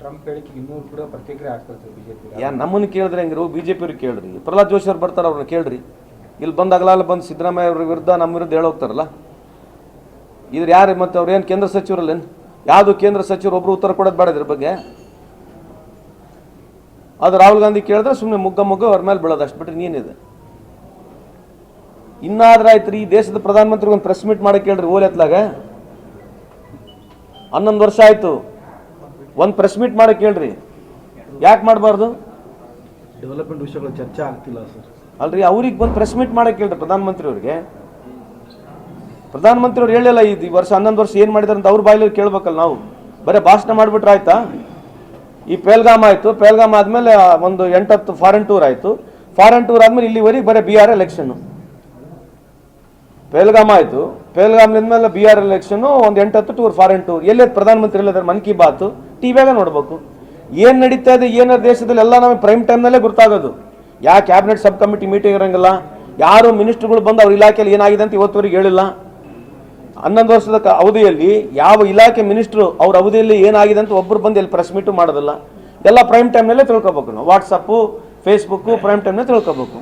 Trump ಹೇಳಿಕೆ ಇನ್ನೂ ಕೂಡ ಪ್ರತಿಕ್ರಿಯೆ ಆಗ್ತದೆ ಬಿಜೆಪಿ ಯಾ, ನಮ್ಮನ್ನು ಕೇಳಿದ್ರೆ ಹೆಂಗಿರು ಬಿ ಜೆ ಪಿಯವ್ರಿಗೆ ಕೇಳ್ರಿ. ಪ್ರಹ್ಲಾದ್ ಜೋಶಿ ಅವ್ರು ಬರ್ತಾರೆ, ಅವ್ರನ್ನ ಕೇಳ್ರಿ. ಇಲ್ಲಿ ಬಂದಾಗಲಲ್ಲ ಬಂದು ಸಿದ್ದರಾಮಯ್ಯ ಅವ್ರ ವಿರುದ್ಧ ನಮ್ಮ ವಿರುದ್ಧ ಹೇಳೋಗ್ತಾರಲ್ಲ ಇದ್ರ ಯಾರು ಮತ್ತು ಅವ್ರೇನು ಕೇಂದ್ರ ಸಚಿವರಲ್ಲೇನು ಯಾವುದು ಕೇಂದ್ರ ಸಚಿವರು ಒಬ್ರು ಉತ್ತರ ಕೊಡೋದು ಬೇಡ ಇದ್ರ ಬಗ್ಗೆ? ಅದು ರಾಹುಲ್ ಗಾಂಧಿ ಕೇಳಿದ್ರೆ ಸುಮ್ಮನೆ ಮುಗ್ಗ ಮುಗ್ಗ ಅವ್ರ ಮೇಲೆ ಬೀಳೋದು ಅಷ್ಟು ಬಿಟ್ಟರೆ ನೀನಿದೆ ಇನ್ನಾದ್ರೆ ಆಯ್ತು ರೀ ಈ ದೇಶದ ಪ್ರಧಾನಮಂತ್ರಿಗೊಂದು ಪ್ರೆಸ್ ಮೀಟ್ ಮಾಡಕ್ಕೆ ಹೇಳ್ರಿ ಓಲೆತ್ಲಾಗ ಹನ್ನೊಂದು ವರ್ಷ ಆಯ್ತು. ಒಂದು ಪ್ರೆಸ್ ಮೀಟ್ ಮಾಡಕ್ಕೆ ಹೇಳ್ರಿ. ಯಾಕೆ ಮಾಡಬಾರ್ದು? ಡೆವಲಪ್ಮೆಂಟ್ ವಿಷಯಗಳು ಚರ್ಚೆ ಆಗ್ತಿಲ್ಲ ಸರ್. ಅಲ್ರಿ ಅವ್ರಿಗೆ ಬಂದು ಪ್ರೆಸ್ ಮೀಟ್ ಮಾಡಕ್ಕೆ ಹೇಳ್ರಿ ಪ್ರಧಾನಮಂತ್ರಿ ಅವ್ರಿಗೆ ಪ್ರಧಾನಮಂತ್ರಿ ಅವ್ರು ಹೇಳಿಲ್ಲ ಇದು ಈ ವರ್ಷ ಹನ್ನೊಂದು ವರ್ಷ ಏನು ಮಾಡಿದಾರೆ ಅಂತ ಅವ್ರ ಬಾಯಲ್ಲಿ ಕೇಳ್ಬೇಕಲ್ಲ ನಾವು. ಬರೀ ಭಾಷಣ ಮಾಡಿಬಿಟ್ರೆ ಆಯ್ತಾ? ಈ ಪೇಲ್ಗಾಮ್ ಆಯಿತು. ಪೇಲ್ಗಾಮ್ ಆದಮೇಲೆ ಒಂದು ಎಂಟತ್ತು ಫಾರಿನ್ ಟೂರ್ ಆಯಿತು. ಫಾರಿನ್ ಟೂರ್ ಆದಮೇಲೆ ಇಲ್ಲಿವರೆಗೆ ಬರೀ ಬಿ ಆರ್ ಎಲೆಕ್ಷನ್ನು ಪೇಲ್ಗಾಮ್ ಆಯಿತು. ಪೇಲ್ಗಾಮ್ಲಿಂದ ಮೇಲೆ ಬಿ ಆರ್ ಎಲೆಕ್ಷನ್ನು ಒಂದು ಎಂಟತ್ತು ಟೂರ್ ಫಾರಿನ್ ಟೂರ್ ಎಲ್ಲೇ ಪ್ರಧಾನಮಂತ್ರಿ ಎಲ್ಲದಾರೆ ಮನ್ ಕಿ ಬಾತು. ಟಿವಿಯಾಗ ನೋಡ್ಬೇಕು. ಏನು ನಡೀತಾ ಇದೆ, ಏನ ದೇಶದಲ್ಲಿ ಎಲ್ಲ ನಮಗೆ ಪ್ರೈಮ್ ಟೈಮ್ನಲ್ಲೇ ಗೊತ್ತಾಗೋದು ಯಾ ಕ್ಯಾಬಿನೆಟ್ ಸಬ್ ಕಮಿಟಿ ಮೀಟಿಂಗ್ ಇರೋಂಗಿಲ್ಲ, ಯಾರು ಮಿನಿಸ್ಟ್ರುಗಳು ಬಂದು ಅವ್ರ ಇಲಾಖೆಯಲ್ಲಿ ಏನಾಗಿದೆ ಅಂತ ಇವತ್ತುವರೆಗೆ ಹೇಳಿಲ್ಲ. ಹನ್ನೊಂದು ವರ್ಷದ ಅವಧಿಯಲ್ಲಿ ಯಾವ ಇಲಾಖೆ ಮಿನಿಸ್ಟ್ರು ಅವ್ರ ಅವಧಿಯಲ್ಲಿ ಏನಾಗಿದೆ ಅಂತ ಒಬ್ಬರು ಬಂದು ಎಲ್ಲಿ ಪ್ರೆಸ್ ಮೀಟು ಮಾಡೋದಿಲ್ಲ. ಎಲ್ಲ ಪ್ರೈಮ್ ಟೈಮ್ನಲ್ಲೇ ತಿಳ್ಕೊಬೇಕು ನಾವು. ವಾಟ್ಸಪ್ಪು ಫೇಸ್ಬುಕ್ಕು ಪ್ರೈಮ್ ಟೈಮ್ನೇ ತಿಳ್ಕೊಬೇಕು.